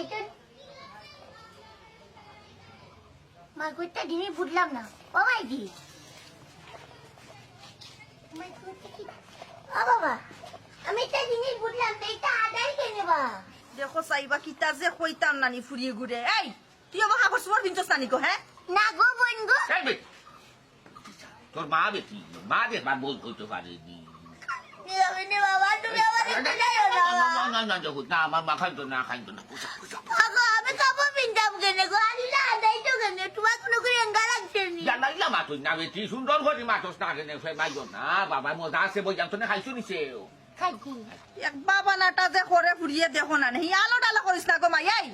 এটা মাগুরটা ডিমি ফুটলাম না। ও মাইজি মাগুরটা ও বাবা আমি একটা জিনিস বুঝলাম না এটা আদায় কেনে বা? দেখো চাইবা কিতা যে কইতাম নানি ফুরিয়ে ঘুরে এই তুই আমার কাপড় চোপড় পিনছস নানি গো হ্যাঁ না গো বোন গো। তোর মা বেটি মা দেখবার বল করতে পারেনি বাবা না না না না না না না না নি না না না না নাটা যে করে ফুরিয়ে দেখো না হি আলো ডালা করিস না গো মাই এই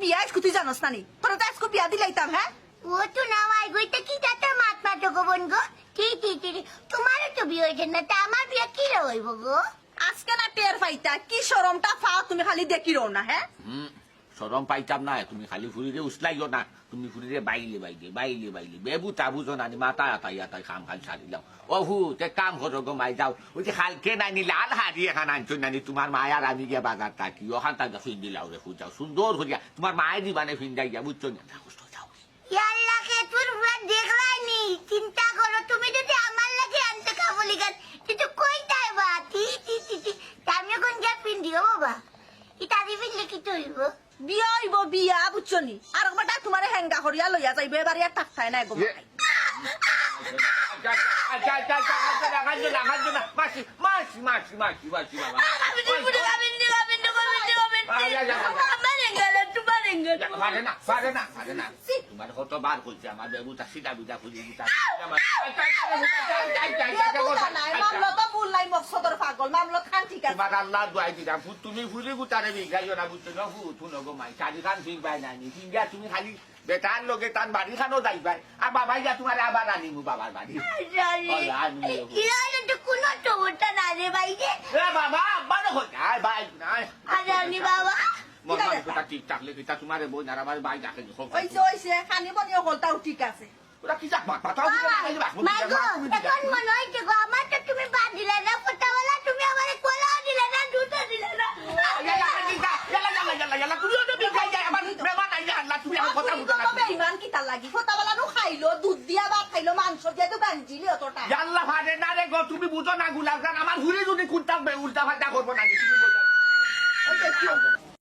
বিয়া তুই জানোস নানি তোর তো আজকে বিয়া দিলাইতাম হ্যাঁ ও তো না ভাই গইতে কি যাতে মাত মাতো গো বোন গো কি কি তুমি তে কাম খালকে লাল নানি তোমার মায়ার দিবানে ফিন যাই বুঝছ না? যাও, দেখলাই চিন্তা করো তুমি যদি আমার লাগে আনতে কাবলি গান কিন্তু কই তাই বা তি তি তি তি আমি কোন যা পিন দিও বাবা ইতা দিবি লিখি তো হইব বিয়া হইব বিয়া বুঝছ নি আর একবার তোমার হেঙ্গা করিয়া লইয়া যাইব এবার আর না গো আচ্ছা, আচ্ছা, আচ্ছা, আচ্ছা, আচ্ছা, না, তো আমার আমার বেবুটা সিধা বিধা খুঁজে দিতা। পাগল মামলা খান ঠিক আছে তোমার আল্লাহ দোয়াই দিলাম ফু- তুমি ফুলি গুতারে বিঘাইও না বুঝছ না ফু থুনো গো মাই চারি খান ঠিক পাই নাই ঠিক আছে তুমি খালি বেটার লগে তার বাড়ি খানো যাই পাই আর বাবাই যা তোমার আবার আনিমু বাবার বাড়ি কোনো তো ওটা না রে ভাই রে বাবা আব্বা না হই নাই ভাই নাই আরে বাবা মন মানসিকতা ঠিক থাকলে কিতা তোমার বই আমার ভাই ডাকে ওইছে ওইছে খানি বনিও হলটাও ঠিক আছে ওরা কি যাক। এখন মনে হচ্ছে গো আমার তো তুমি বাদ দিলে না ফোটাওয়ালা তুমি আমার কোলাও দিলে না দুটো দিলে না ইয়ালা, ইয়ালা, ইয়ালা, ইয়ালা, ইয়ালা, ইয়ালা, তুমিও তো বিঘাই যায়, আমার মেহমান আইলে আল্লাহ, তুমি আমার কথা বুঝো না। ইমান কিতা খাইলো দুধ দিয়া ভাত খাইলো মাংস দিয়া তো গাঞ্জিলি অতটা জানলা ফাটে না রে গো, তুমি বুঝো না গুলাব আমার ঘুরে যদি কুত্তা উল্টা ফাল্টা করব নাকি তুমি বোঝো?